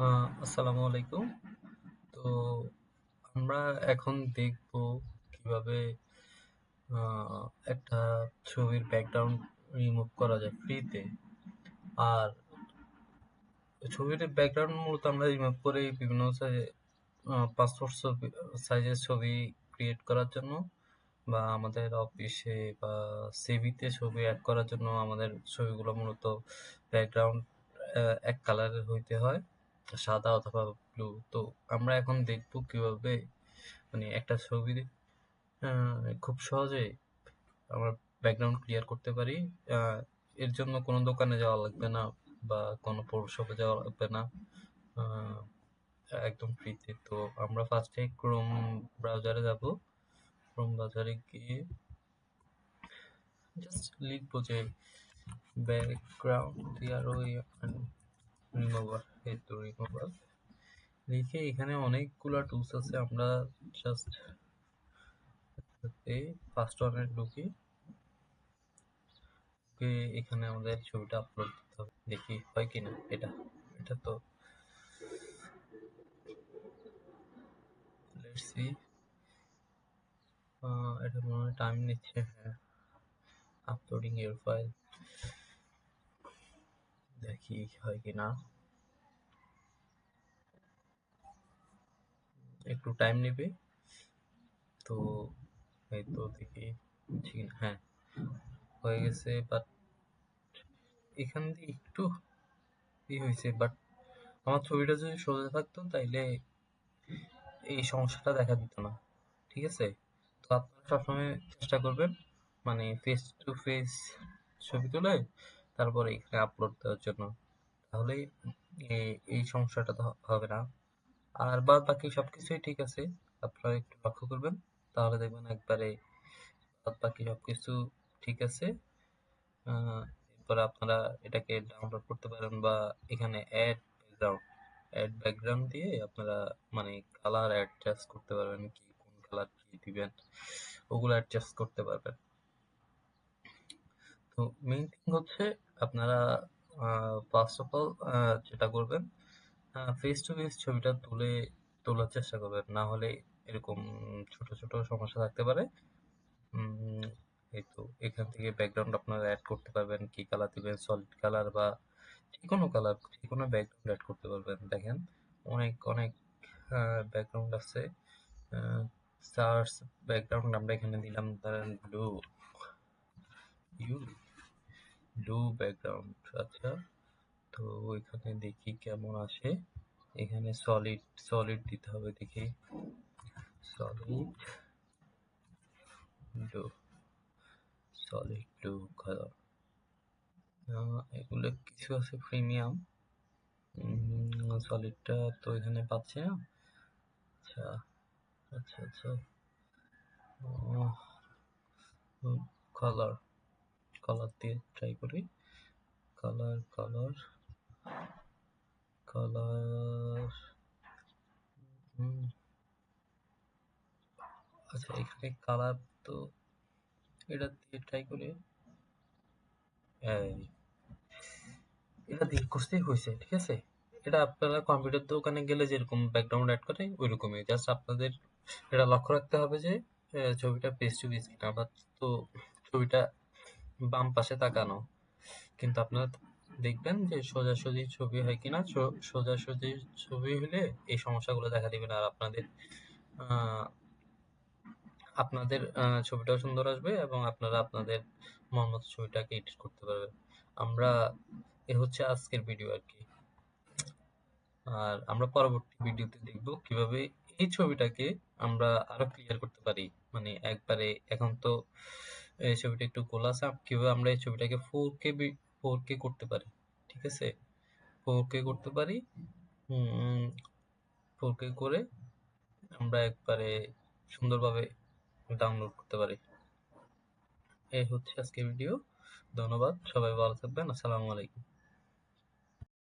আসসালামু আলাইকুম। তো আমরা এখন দেখব কীভাবে একটা ছবির ব্যাকগ্রাউন্ড রিমুভ করা যায় ফ্রিতে আর ছবির ব্যাকগ্রাউন্ড মূলত আমরা রিমুভ করে বিভিন্ন পাসপোর্ট সাইজের ছবি ক্রিয়েট করার জন্য বা আমাদের অফিসে বা সিভিতে ছবি অ্যাড করার জন্য আমাদের ছবিগুলো মূলত ব্যাকগ্রাউন্ড এক কালারের হইতে হয়। সাদা অথবা ব্লু তো আমরা এখন দেখব কীভাবে মানে একটা ছবি খুব সহজে আমরা ব্যাকগ্রাউন্ড ক্লিয়ার করতে পারি। এর জন্য কোনো দোকানে যাওয়া লাগবে না বা কোনো পৌরসভা যাওয়া লাগবে না। একদম ফ্রিতে তো। আমরা ফার্স্টে ক্রোম ব্রাউজারে যাব। ক্রোম ব্রাউজারে গিয়ে জাস্ট লিখব যে ব্যাকগ্রাউন্ড ওই রিমুভার এই তো লিখে এখানে অনেকগুলো টুলস আছে, আমরা জাস্ট ফার্স্ট ওয়ানে ঢুকি। এখানে আমাদের ছবিটা আপলোড দিতে হবে। দেখি হয় কিনা এটা। এটা তো লেটস সি এটা মনে হয় টাইম নিচ্ছে হ্যাঁ। আপলোডিং এর ফাইল দেখি হয় কিনা। একটু টাইম নেবে। তো এই তো দেখি, ঠিক হ্যাঁ। হয়ে গেছে বাট এখান দিয়ে একটু ই হয়েছে বাট আমার ছবিটা যদি সোজা থাকতো, তাইলে এই সমস্যাটা দেখা দিত না, ঠিক আছে? তো আপনারা সবসময় চেষ্টা করবেন মানে ফেস টু ফেস ছবি তুলে, তারপরে এখানে আপলোড দেওয়ার জন্য। তাহলে এই সমস্যাটা হবে না। আর বাদ বাকি সবকিছুই ঠিক আছে। আপনারা একটু লক্ষ্য করবেন, তাহলে দেখবেন একবারে বাদ বাকি সবকিছু ঠিক আছে। এরপরে আপনারা এটাকে ডাউনলোড করতে পারেন বা এখানে অ্যাড ব্যাকগ্রাউন্ড অ্যাড ব্যাকগ্রাউন্ড দিয়ে আপনারা মানে কালার অ্যাডজাস্ট করতে পারবেন কি, কোন কালার কি দিবেন, ওগুলো অ্যাডজাস্ট করতে পারবেন। তো মেইন থিং হচ্ছে আপনারা ফার্স্ট অফ অল যেটা করবেন ফেস টু ফেস ছবিটা তুলে তোলার চেষ্টা করবেন না হলে এরকম ছোট ছোট সমস্যা থাকতে পারে। এই তো এখান থেকে ব্যাকগ্রাউন্ড আপনারা অ্যাড করতে পারবেন, কি কালার দিবেন সলিড কালার বা যে কোনো কালার যে কোনো ব্যাকগ্রাউন্ড অ্যাড করতে পারবেন। দেখেন, অনেক অনেক ব্যাকগ্রাউন্ড আছে। সার্চ ব্যাকগ্রাউন্ড আমরা এখানে দিলাম। ধরেন ব্লু ব্লু ব্যাকগ্রাউন্ড আচ্ছা। তো এখানে দেখি কেমন আসে। এখানে সলিড সলিড দিতে হবে দেখি। Solid blue solid blue colour এগুলো কিছু আছে প্রিমিয়াম সলিডটা তো এখানে পাচ্ছে না। আচ্ছা আচ্ছা আচ্ছা। কালার কালার দিয়ে ট্রাই করি। কালার কালার কালার আচ্ছা এখানে কালার তো এটা দিয়ে ট্রাই করি। এটা দিয়ে খুঁজতেই হয়েছে, ঠিক আছে? এটা আপনারা কম্পিউটার দোকানে গেলে যেরকম ব্যাকগ্রাউন্ড অ্যাড করে ওই রকমই জাস্ট আপনাদের এটা লক্ষ্য রাখতে হবে যে ছবিটা পেজ টু পেজ কিনা। বা তো ছবিটা বাম পাশে তাকানো। কিন্তু আপনারা দেখবেন যে সোজাসুজি ছবি হয় কিনা সোজাসুজি ছবি হলে এই সমস্যাগুলো দেখা দিবে না আর আপনাদের আপনাদের ছবিটাও সুন্দর আসবে এবং আপনারা আপনাদের মন মতো ছবিটাকে এডিট করতে পারবেন। আমরা, এ হচ্ছে আজকের ভিডিও আর কি। আর আমরা পরবর্তী ভিডিওতে দেখব কীভাবে এই ছবিটাকে আমরা আরও ক্লিয়ার করতে পারি। মানে একবারে এখন তো এই ছবিটা একটু গোল আছে, কীভাবে আমরা এই ছবিটাকে ফোর কে ফোর কে করতে পারি, ঠিক আছে? ফোর কে করতে পারি ফোর কে করে আমরা একবারে সুন্দরভাবে ডাউনলোড করতে পারি। এই হচ্ছে আজকে ভিডিও ধন্যবাদ, সবাই ভালো থাকবেন, আসসালামু আলাইকুম।